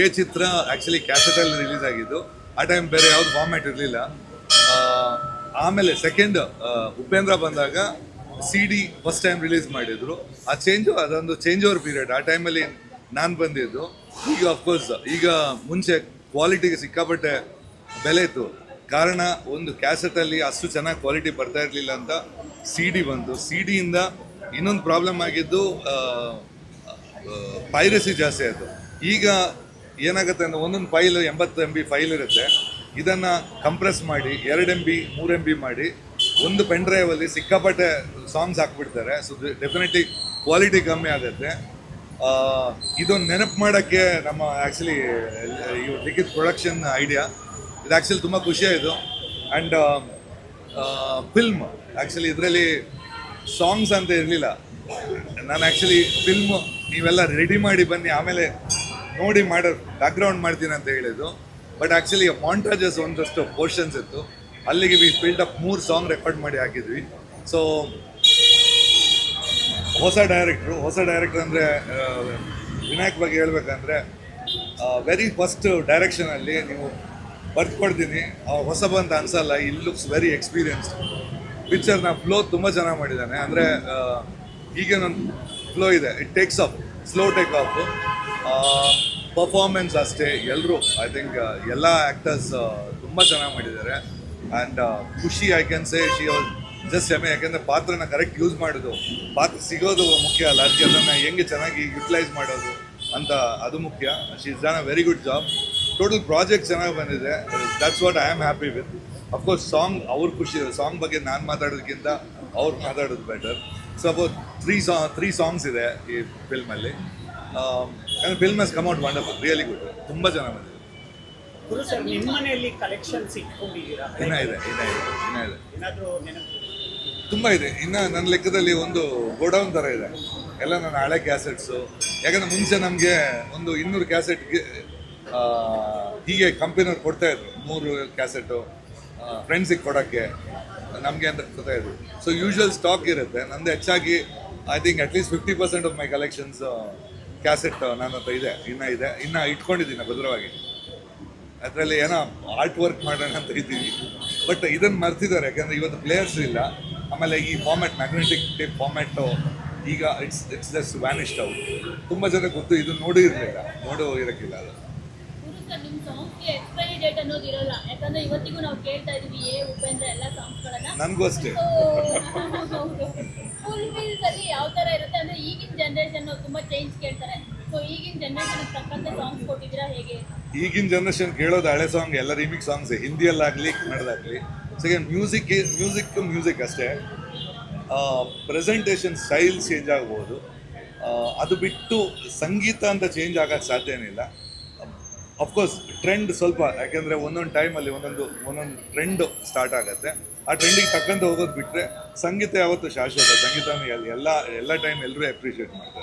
A ಚಿತ್ರ actually ಕ್ಯಾಸೆಟಲ್ಲಿ release ಆಗಿದ್ದು, ಆ ಟೈಮ್ ಬೇರೆ ಯಾವ್ದು ಫಾರ್ಮ್ಯಾಟ್ ಇರಲಿಲ್ಲ. ಆಮೇಲೆ ಸೆಕೆಂಡ್ ಉಪೇಂದ್ರ ಬಂದಾಗ C D first time release ಮಾಡಿದ್ರು. ಆ ಚೇಂಜು ಅದೊಂದು ಚೇಂಜ್ ಓವರ್ ಪೀರಿಯಡ್ ಆ ಟೈಮಲ್ಲಿ ನಾನು ಬಂದಿದ್ದು. ಈಗ ಅಫ್ಕೋರ್ಸ್ ಈಗ ಮುಂಚೆ ಕ್ವಾಲಿಟಿಗೆ ಸಿಕ್ಕಾಪಟ್ಟೆ ಬೆಲೆ ಇತ್ತು. ಕಾರಣ, ಒಂದು ಕ್ಯಾಸೆಟಲ್ಲಿ ಅಷ್ಟು ಚೆನ್ನಾಗಿ ಕ್ವಾಲಿಟಿ ಬರ್ತಾ ಇರಲಿಲ್ಲ ಅಂತ ಸಿ ಡಿ ಬಂತು. ಸಿ ಡಿಯಿಂದ ಇನ್ನೊಂದು ಪ್ರಾಬ್ಲಮ್ ಆಗಿದ್ದು ಪೈರಸಿ ಜಾಸ್ತಿ ಆಯಿತು. ಈಗ ಏನಾಗುತ್ತೆ ಅಂದರೆ ಒಂದೊಂದು ಫೈಲ್ ಎಂಬತ್ತು ಎಂ ಬಿ ಫೈಲ್ ಇರುತ್ತೆ. ಇದನ್ನು ಕಂಪ್ರೆಸ್ ಮಾಡಿ, ಎರಡು ಎಂ ಬಿ ಮೂರು ಎಂ ಬಿ ಮಾಡಿ, ಒಂದು ಪೆನ್ ಡ್ರೈವಲ್ಲಿ ಸಿಕ್ಕಾಪಟ್ಟೆ ಸಾಂಗ್ಸ್ ಹಾಕ್ಬಿಡ್ತಾರೆ. ಸೊ ಡೆಫಿನೆಟ್ಲಿ ಕ್ವಾಲಿಟಿ ಕಮ್ಮಿ ಆಗುತ್ತೆ. ಇದೊಂದು ನೆನಪು ಮಾಡೋಕ್ಕೆ ನಮ್ಮ ಆ್ಯಕ್ಚುಲಿ ಇವ್ರು ಲಿಖಿತ್ ಪ್ರೊಡಕ್ಷನ್ ಐಡಿಯಾ ಇದು ಆ್ಯಕ್ಚುಲಿ ತುಂಬ ಖುಷಿಯಾಯಿತು ಆ್ಯಂಡ್ ಫಿಲ್ಮ್ ಆ್ಯಕ್ಚುಲಿ ಇದರಲ್ಲಿ ಸಾಂಗ್ಸ್ ಅಂತ ಇರಲಿಲ್ಲ. ನಾನು ಆ್ಯಕ್ಚುಲಿ ಫಿಲ್ಮ್ ನೀವೆಲ್ಲ ರೆಡಿ ಮಾಡಿ ಬನ್ನಿ, ಆಮೇಲೆ ನೋಡಿ ಮಾಡೋ ಬ್ಯಾಕ್ಗ್ರೌಂಡ್ ಮಾಡ್ತೀನಿ ಅಂತ ಹೇಳಿದ್ದು. ಬಟ್ ಆ್ಯಕ್ಚುಲಿ ಮಾಂಟ್ರಾಜಸ್ ಒಂದಷ್ಟು ಪೋರ್ಷನ್ಸ್ ಇತ್ತು. ಅಲ್ಲಿಗೆ ವಿ ಫಿಲ್ಡ್ ಅಪ್ ಮೂರು ಸಾಂಗ್ ರೆಕಾರ್ಡ್ ಮಾಡಿ ಹಾಕಿದ್ವಿ. ಸೊ ಹೊಸ ಡೈರೆಕ್ಟ್ರು ಹೊಸ ಡೈರೆಕ್ಟ್ರ್ ಅಂದರೆ ವಿನಾಯಕ್ ಬಗ್ಗೆ ಹೇಳ್ಬೇಕಂದ್ರೆ ವೆರಿ ಫಸ್ಟ್ ಡೈರೆಕ್ಷನಲ್ಲಿ ನೀವು ಬರ್ಕೊಡ್ತೀನಿ ಹೊಸ ಅಂತ ಅನ್ಸಲ್ಲ ಇಲ್ ಲುಕ್ಸ್ ವೆರಿ ಎಕ್ಸ್ಪೀರಿಯನ್ಸ್ಡ್ ಪಿಕ್ಚರ್ನ ಫ್ಲೋ ತುಂಬ ಚೆನ್ನಾಗಿ ಮಾಡಿದ್ದಾನೆ. ಅಂದರೆ ಈಗ ನನ್ನ ಫ್ಲೋ ಇದೆ. It takes up slow take off performance ಅಷ್ಟೇ. ಎಲ್ಲರೂ ಐ ಥಿಂಕ್ ಎಲ್ಲ ಆ್ಯಕ್ಟರ್ಸ್ ತುಂಬ ಚೆನ್ನಾಗಿ ಮಾಡಿದ್ದಾರೆ. ಆ್ಯಂಡ್ ಖುಷಿ I can say she just ಎಮೆ ಯಾಕೆಂದರೆ ಪಾತ್ರನ ಕರೆಕ್ಟ್ ಯೂಸ್ ಮಾಡೋದು. ಪಾತ್ರ ಸಿಗೋದು ಮುಖ್ಯ ಅಲ್ಲ. ಅದಕ್ಕೆ ಅದನ್ನು ಹೆಂಗೆ ಚೆನ್ನಾಗಿ ಯುಟಿಲೈಸ್ ಮಾಡೋದು ಅಂತ ಅದು ಮುಖ್ಯ. She is done a very good job total project ಚೆನ್ನಾಗಿ ಬಂದಿದೆ. That's what I am happy with of course song ಅವ್ರ ಖುಷಿ ಸಾಂಗ್ ಬಗ್ಗೆ ನಾನು ಮಾತಾಡೋದಕ್ಕಿಂತ ಅವ್ರು ಮಾತಾಡೋದು ಬೆಟರ್ ಸೊ ಅಬೌಟ್ ತ್ರೀ ಸಾ ತ್ರೀ ಸಾಂಗ್ಸ್ ಇದೆ ಈ ಫಿಲ್ಮಲ್ಲಿ film has come out wonderful really good ತುಂಬ ಜನ ಬಂದಿದೆ ಇನ್ನೂ ಇದೆ ಇನ್ನೂ ಇದೆ ಇನ್ನೂ ಇದೆ. ಏನಾದರೂ ತುಂಬ ಇದೆ. ಇನ್ನು ನನ್ನ ಲೆಕ್ಕದಲ್ಲಿ ಒಂದು ಗೋಡೌನ್ ಥರ ಇದೆ. ಎಲ್ಲ ನನ್ನ ಹಳೆ ಕ್ಯಾಸೆಟ್ಸು ಯಾಕಂದ್ರೆ ಮುಂಚೆ ನಮಗೆ ಒಂದು ಇನ್ನೂರು ಕ್ಯಾಸೆಟ್ಗೆ ಹೀಗೆ ಕಂಪನಿಯವ್ರು ಕೊಡ್ತಾ ಇದ್ರು. ಮೂರು ಕ್ಯಾಸೆಟು ಫ್ರೆಂಡ್ಸಿಗೆ ಕೊಡೋಕ್ಕೆ ನಮಗೆ ಅಂತ ಕೊಡ್ತಾ ಇದ್ರು ಸೊ ಯೂಶ್ವಲ್ ಸ್ಟಾಕ್ ಇರುತ್ತೆ. ನಂದು ಹೆಚ್ಚಾಗಿ I think at least fifty percent of my collections cassette ನನ್ನ ಹತ್ರ ಇದೆ. ಇನ್ನೂ ಇದೆ. ಇನ್ನೂ ಇಟ್ಕೊಂಡಿದ್ದೀನಿ ಭದ್ರವಾಗಿ. ಅದರಲ್ಲಿ ಏನೋ ಆರ್ಟ್ ವರ್ಕ್ ಮಾಡೋಣ ಅಂತ ಇದ್ದೀವಿ. ಬಟ್ ಇದನ್ನು ಮರ್ತಿದ್ದಾರೆ. ಯಾಕೆಂದರೆ ಇವತ್ತು ಪ್ಲೇಯರ್ಸ್ ಇಲ್ಲ. ಆಮೇಲೆ ಈ ಫಾರ್ಮ್ಯಾಟ್ ಮ್ಯಾಗ್ನೆಟಿಕ್ ಟೇಪ್ ಫಾರ್ಮ್ಯಾಟು ಈಗ it's it's just vanished out ತುಂಬ ಜನ ಗೊತ್ತು ಇದು ನೋಡಿರಲಿಲ್ಲ ನೋಡೋ, ಇರೋಕ್ಕಿಲ್ಲ ಅದು. ಸರ್ ನಿಮ್ಮ ಸಾಂಗ್ಸ್ಗೆ ಎಕ್ಸ್ಪೈರಿ ಡೇಟ್ ಅನ್ನೋದು ಇರಲ್ಲ. ಯಾಕಂದ್ರೆ ಇವತ್ತಿಗೂ ನಾವು ಕೇಳ್ತಾ ಇದೀವಿ ಏ ಉಪೇಂದ್ರ ಎಲ್ಲ ಸಾಂಗ್ಸ್ಗಳನ್ನ. ನನಗೂ ಅಷ್ಟೇ ಫುಲ್ ಫೀಲ್ಸ್ ಅಲ್ಲಿ ಯಾವ ತರ ಇರುತ್ತೆ ಅಂದ್ರೆ ಈಗಿನ ಜನರೇಷನ್ ತುಂಬಾ ಚೇಂಜ್ ಕೇಳ್ತಾರೆ. ಸೊ ಈಗಿನ ಜನರೇಷನ್ ತಕ್ಕಂತೆ ಸಾಂಗ್ಸ್ ಕೊಟ್ಟಿದ್ದೀರಾ ಹೇಗೆ? ಈಗಿನ ಜನ್ರೇಷನ್ ಕೇಳೋದು ಹಳೆ ಸಾಂಗ್ ಎಲ್ಲ ರಿಮಿಕ್ ಸಾಂಗ್ಸ್ ಹಿಂದಿಯಲ್ಲಾಗಲಿ ಕನ್ನಡದಾಗಲಿ. ಸೆಕೆಂಡ್ ಮ್ಯೂಸಿಕ್ ಮ್ಯೂಸಿಕ್ ಮ್ಯೂಸಿಕ್ ಅಷ್ಟೇ. ಪ್ರೆಸೆಂಟೇಷನ್ ಸ್ಟೈಲ್ ಚೇಂಜ್ ಆಗ್ಬೋದು. ಅದು ಬಿಟ್ಟು ಸಂಗೀತ ಅಂತ ಚೇಂಜ್ ಆಗೋಕ್ಕೆ ಸಾಧ್ಯನಿಲ್ಲ ಅಫ್ಕೋರ್ಸ್ ಟ್ರೆಂಡ್ ಸ್ವಲ್ಪ, ಯಾಕೆಂದರೆ ಒಂದೊಂದು ಟೈಮಲ್ಲಿ ಒಂದೊಂದು ಒಂದೊಂದು ಟ್ರೆಂಡ್ ಸ್ಟಾರ್ಟ್ ಆಗುತ್ತೆ. ಆ ಟ್ರೆಂಡಿಗೆ ತಕ್ಕಂತೆ ಹೋಗೋದು ಬಿಟ್ಟರೆ ಸಂಗೀತ ಯಾವತ್ತೂ ಶಾಶ್ವತ. ಸಂಗೀತ ಎಲ್ಲ ಎಲ್ಲ ಟೈಮ್ ಎಲ್ಲರೂ ಅಪ್ರಿಷಿಯೇಟ್ ಮಾಡ್ತಾರೆ.